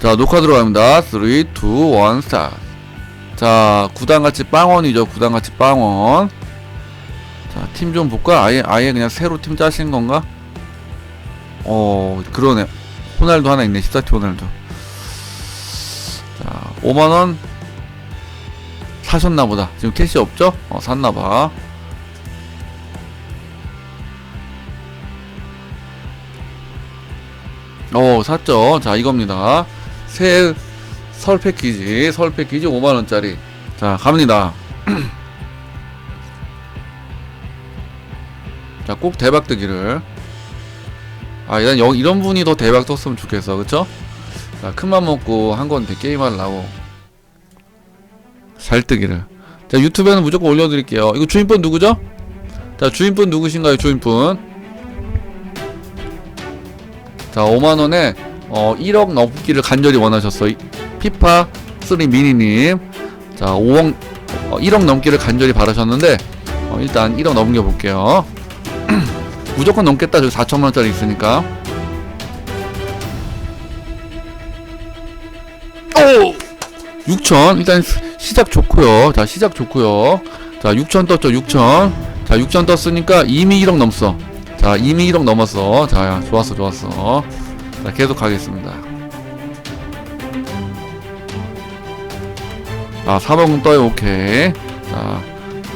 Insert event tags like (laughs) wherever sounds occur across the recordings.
자, 녹화 들어갑니다. 3, 2, 1, 스타트. 자, 구단같이 빵원이죠. 구단같이 빵원. 자, 팀 좀 볼까? 아예, 아예 그냥 새로 팀 짜신 건가? 어, 그러네. 호날두 하나 있네. 14티 호날두. 자, 5만원 사셨나보다. 지금 캐시 없죠? 어, 샀나봐. 어, 샀죠. 자, 이겁니다. 새 설 패키지, 설 패키지 5만원짜리. 자, 갑니다. (clears throat) 자, 꼭 대박 뜨기를. 아, 일단 여, 이런 분이 더 대박 떴으면 좋겠어. 그쵸? 자, 큰맘 먹고 한 건데 게임하려고. 잘 뜨기를. 자, 유튜브에는 무조건 올려드릴게요. 이거 주인분 누구죠? 자, 주인분 누구신가요, 주인분? 자, 5만원에, 어, 1억 넘기를 간절히 원하셨어. 이- 피파 3 미니님. 자, 5억, 어, 1억 넘기를 간절히 바라셨는데, 어, 일단 1억 넘겨볼게요. (clears throat) 무조건 넘겠다. 저기 4천만원짜리 있으니까. 오! 6천. 일단 시- 시작 좋고요 자, 시작 좋고요 자, 6천 떴죠, 6천. 자, 6천 떴으니까 이미 1억 넘었어. 자, 이미 1억 넘었어. 자, 좋았어, 좋았어. 자, 계속 가겠습니다. 아, 4번 떠요, 오케이. 자,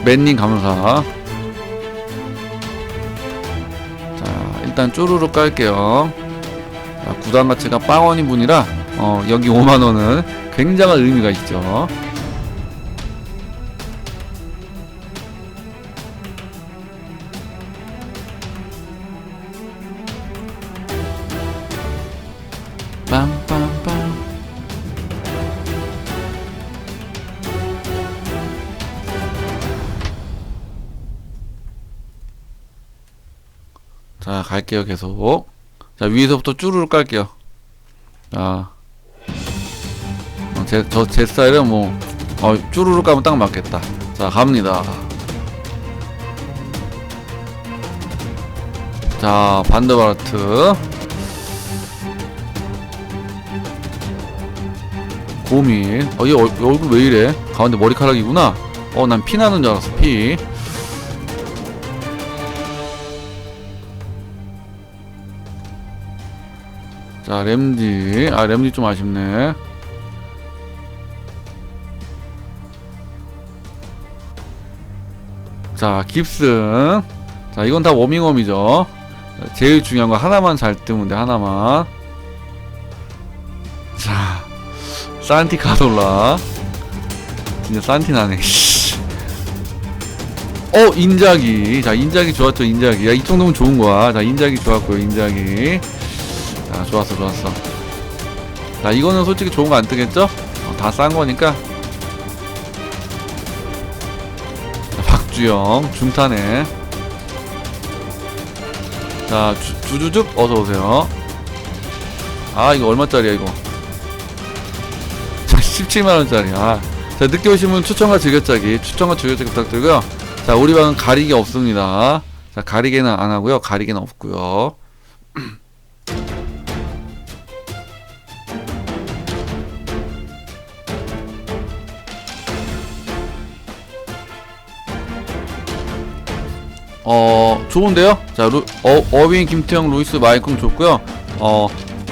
맨님 감사. 자, 일단 쪼르르 깔게요. 자, 구단 가치가 빵원인 분이라, 어, 여기 5만원은 굉장한 의미가 있죠. 자, 갈게요, 계속. 자, 위에서부터 쭈루루 깔게요. 자. 어, 제, 저, 제 스타일은 뭐, 어, 쭈루루 까면 딱 맞겠다. 자, 갑니다. 자, 반드바르트. 고민. 어, 얘 얼, 얼굴 왜 이래? 가운데 머리카락이구나. 어, 난 피 나는 줄 알았어, 피. 자, 램지. 아, 램지 좀 아쉽네. 자, 깁슨. 자, 이건 다 워밍업이죠. 자, 제일 중요한 거 하나만 잘 뜨면 돼, 하나만. 자, 산티 가솔라. 진짜 산티 나네, 씨. (laughs) 어, 인자기. 자, 인자기 좋았죠, 인자기. 야, 이 정도면 좋은 거야. 자, 인자기 좋았고요, 인자기. 자, 좋았어, 좋았어. 자, 이거는 솔직히 좋은 거 안 뜨겠죠? 어, 다싼 거니까. 자, 박주영, 중타네. 자, 주, 주주죽, 어서오세요. 아, 이거 얼마짜리야, 이거. 자, (laughs) 17만원짜리. 아. 자, 늦게 오신 분 추천과 즐겨짜기, 추천과 즐겨짜기 부탁드리고요. 자, 우리 방은 가리개 없습니다. 자, 가리개는 안 하고요. 가리개는 없고요. 어 좋은데요? 자 루, 어, 어윈 김태형 루이스 마이콩 좋고요. 어,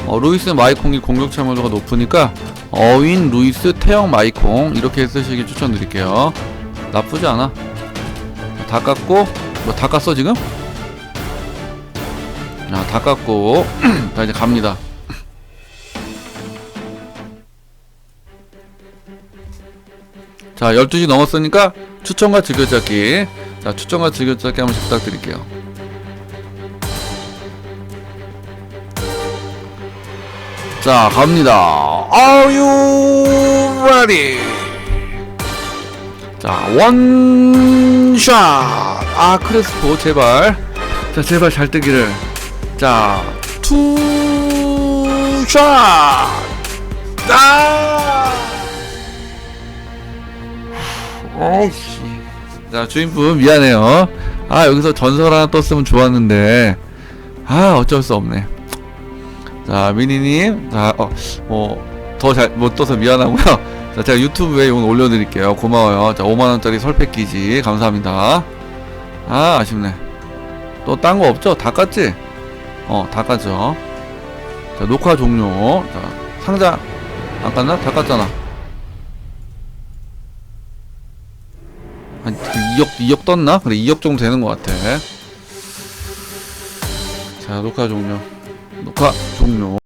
어 루이스 마이콩이 공격 참여도가 높으니까 어윈 루이스 태형 마이콩 이렇게 쓰시길 추천드릴게요. 나쁘지 않아. 다 깎고 뭐 다 깠어 지금? 자다 깎고 (clears throat) 자 이제 갑니다. 자 12시 넘었으니까 추천과 즐겨찾기 자 추천과 즐겨찾기 한 번씩 부탁드릴게요. 자 갑니다. Are you ready? 자 원샷 아 크레스포 제발. 자 제발 잘 뜨기를. 자 투샷 아! 아이씨 자 주인분 미안해요 아 여기서 전설 하나 떴으면 좋았는데 아 어쩔 수 없네 자 미니님 자어뭐 더잘못 떠서 미안하고요. (laughs) 자, 제가 유튜브에 이건 올려드릴게요. 고마워요. 자, 5만원짜리 설 패키지. 감사합니다. 아, 아쉽네. 또 딴 거 없죠? 다 깠지? 어, 다 깠죠. 자, 녹화 종료. 자, 상자. 안 깠나? 다 깠잖아. 한 2억, 2억 떴나? 그래, 2억 정도 되는 것 같아. 자, 녹화 종료. 녹화 종료.